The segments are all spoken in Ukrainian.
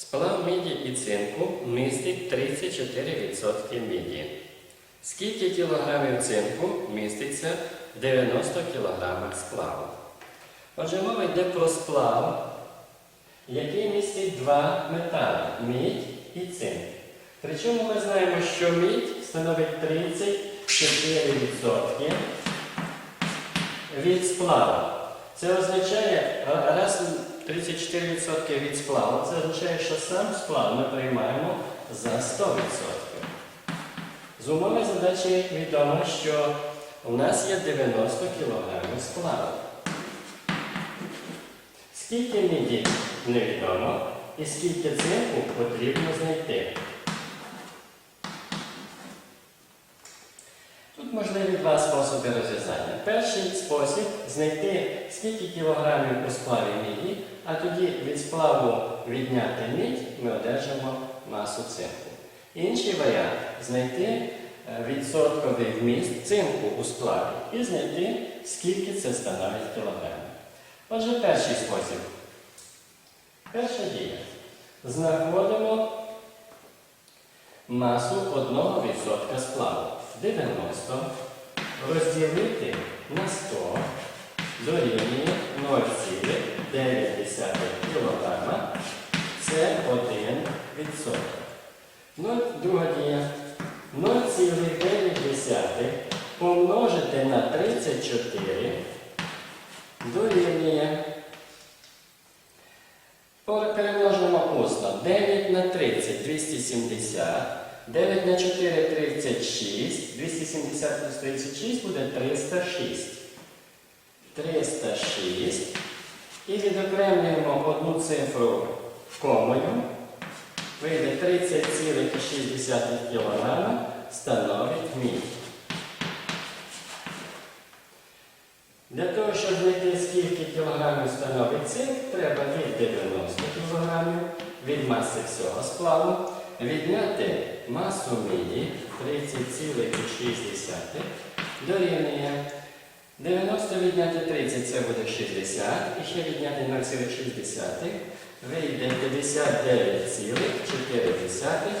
Сплав міді і цинку містить 34% міді. Скільки кілограмів цинку міститься в 90 кілограмах сплаву? Отже, мова йде про сплав, який містить два метали мідь і цинк. Причому ми знаємо, що мідь становить 34% від сплаву. Це означає, а- раз 34% від сплаву, це означає, що сам сплав ми приймаємо за 100%. З умови задачі відомо, що у нас є 90 кг сплаву. Скільки міді невідомо і скільки цинку потрібно знайти. Можливі два способи розв'язання. Перший спосіб знайти скільки кілограмів у сплаві міді, а тоді від сплаву відняти мідь ми одержимо масу цинку. Інший варіант знайти е, відсотковий вміст цинку у сплаві і знайти, скільки це становить кілограмів. Отже, перший спосіб. Перша дія. Знаходимо масу 1% сплаву. 90 розділити на 100 дорівнює 0,9 кг. Це 1%. Ну, друга дія. 0,9 помножити на 34 дорівнює. Перемножимо усно. 9 на 30 270. 9 на 4 36. 270 плюс 36 буде 306. 306. І відокремлюємо одну цифру комою. Вийде 30,6 кг становить мідь. Для того, щоб знайти скільки кілограмів становить цинк, треба від 90 кілограмів від маси всього сплаву відняти масу міді 30,6 дорівнює 90 відняти 30 це буде 60, і ще відняти 0,6 вийде 59,4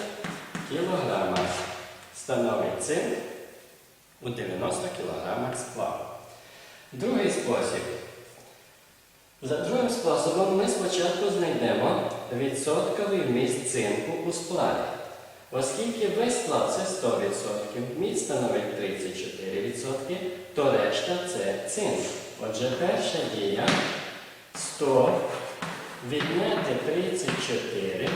кілограма. Становить цинк у 90 кілограмах сплаву. Другий спосіб. За другим способом ми спочатку знайдемо відсотковий вміст цинку у сплаві. Оскільки весь сплав це 100%, мідь становить 34%, то решта це цинк. Отже, перша дія 100 відняти 34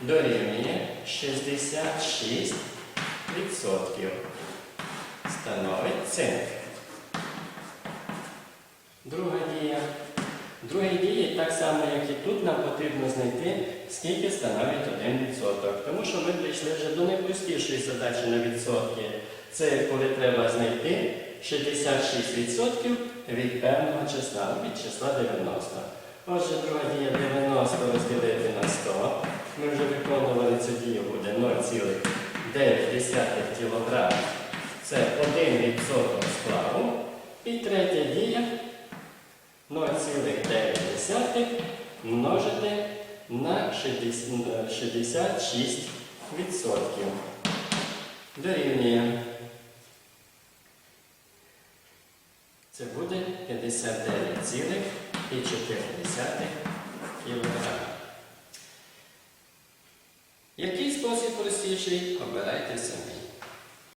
дорівнює 66% становить цинк. Друга дія. В другій дії, так само, як і тут, нам потрібно знайти, скільки становить 1%. Тому що ми прийшли вже до найпростішої задачі на відсотки. Це коли треба знайти 66% від певного числа, від числа 90. Отже, друга дія 90 розділити на 100. Ми вже виконували цю дію, буде 0,9 кг. Це 1% сплаву. І третя дія 0,9 множити на 66%. Дорівнює. Це буде 59,4 кг. Який спосіб простіший, обирайте самі.